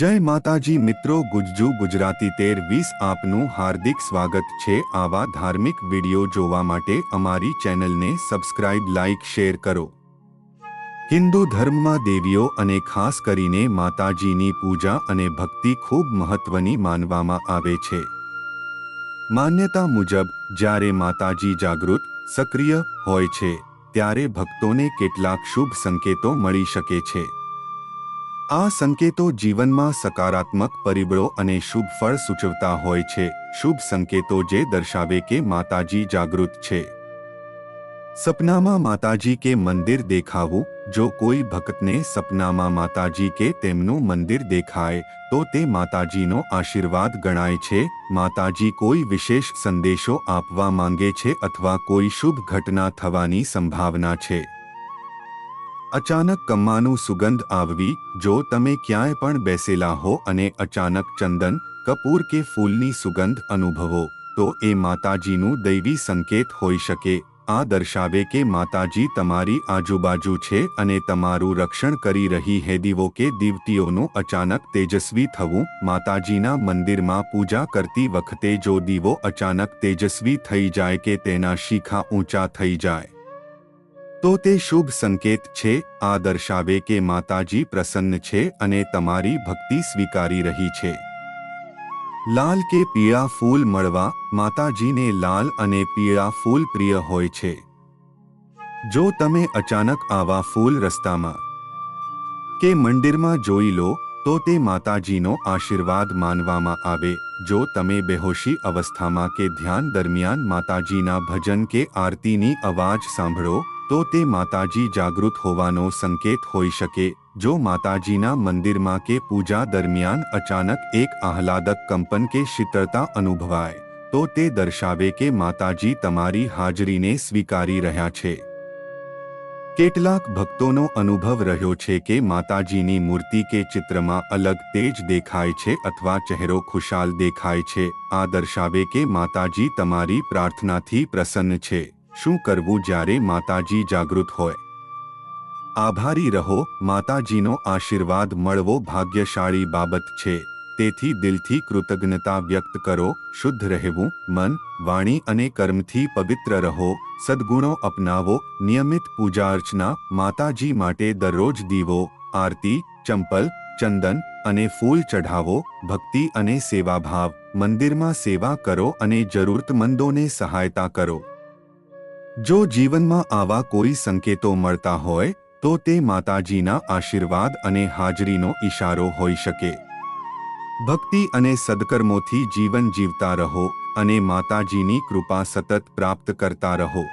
જય માતાજી મિત્રો ગુજ્જુ ગુજરાતી તેર વીસ આપનું હાર્દિક સ્વાગત છે આવા ધાર્મિક વીડિયો જોવા માટે અમારી ચેનલને સબસ્ક્રાઇબ, લાઇક, શેર કરો. હિન્દુ ધર્મમાં દેવીઓ અને ખાસ કરીને માતાજીની પૂજા અને ભક્તિ ખૂબ મહત્વની માનવામાં આવે છે. માન્યતા મુજબ, જ્યારે માતાજી જાગૃત, સક્રિય હોય છે, ત્યારે ભક્તોને કેટલાક શુભ સંકેતો મળી શકે છે. આ સંકેતો જીવનમાં સકારાત્મક પરિબળો અને શુભ ફળ સૂચવતા હોય છે. શુભ સંકેતો જે દર્શાવે કે માતાજી જાગૃત છે. સપનામાં માતાજી કે મંદિર દેખાવું, જો કોઈ ભક્તને સપનામાં માતાજી કે તેમનું મંદિર દેખાય, તો તે માતાજીનો આશીર્વાદ ગણાય છે. માતાજી કોઈ વિશેષ સંદેશો આપવા માંગે છે અથવા કોઈ શુભ ઘટના થવાની સંભાવના છે. અચાનક કમ્માનું સુગંધ આવવી, જો તમે ક્યાંય પણ બેસેલા હો અને અચાનક ચંદન, કપૂર કે ફૂલની સુગંધ અનુભવો, તો એ માતાજીનું દૈવી સંકેત હોઈ શકે. આ દર્શાવે કે માતાજી તમારી આજુબાજુ છે અને તમારું રક્ષણ કરી રહી હે દીવો કે દીવતીઓનું અચાનક તેજસ્વી થવું. માતાજીના મંદિરમાં પૂજા કરતી વખતે જો દીવો અચાનક તેજસ્વી થઈ જાય કે તેના શીખા ઊંચા થઈ જાય તો તે શુભ સંકેત છે, આ દર્શાવે કે માતાજી પ્રસન્ન છે અને તમારી ભક્તિ સ્વીકારી રહી છે. લાલ કે પીળા ફૂલ મળવા, માતાજીને લાલ અને પીળા ફૂલ પ્રિય હોય છે. જો તમે અચાનક આવા ફૂલ રસ્તામાં કે મંદિરમાં જોઈ લો, તો તે માતાજીનો આશીર્વાદ માનવામાં આવે. જો તમે બેહોશી અવસ્થામાં કે ધ્યાન દરમિયાન માતાજીના ભજન કે આરતીની અવાજ સાંભળો તો તે માતાજી જાગૃત હોવાનો સંકેત હોઈ શકે, જો માતાજીના મંદિરમાં કે પૂજા દરમિયાન અચાનક એક આહલાદક કંપન કે શીતળતા અનુભવાય, તો તે દર્શાવે કે માતાજી તમારી હાજરીને સ્વીકારી રહ્યા છે. કેટલાક ભક્તોનો અનુભવ રહ્યો છે કે માતાજીની મૂર્તિ કે ચિત્રમાં અલગ તેજ દેખાય છે અથવા ચહેરો ખુશાલ દેખાય છે, આ દર્શાવે કે માતાજી તમારી પ્રાર્થનાથી પ્રસન્ન છે. શું કરવું જ્યારે માતાજી જાગૃત હોય? આભારી રહો, માતાજીનો આશીર્વાદ મળવો ભાગ્યશાળી બાબત છે. તેથી દિલથી કૃતજ્ઞતા વ્યક્ત કરો, શુદ્ધ રહેવું, મન, વાણી અને કર્મથી પવિત્ર રહો, સદ્ગુણો અપનાવો, નિયમિત પૂજા અર્ચના, માતાજી માટે દરરોજ દીવો, આરતી, ચંપલ, ચંદન અને ફૂલ ચઢાવો, ભક્તિ અને સેવાભાવ, મંદિરમાં સેવા કરો અને જરૂરતમંદોને સહાયતા કરો. જો જીવનમાં આવા કોઈ સંકેતો મળતા હોય, તો તે માતાજીના આશીર્વાદ અને હાજરીનો ઈશારો હોઈ શકે. ભક્તિ અને સદકર્મોથી જીવન જીવતા રહો અને માતાજીની કૃપા સતત પ્રાપ્ત કરતા રહો.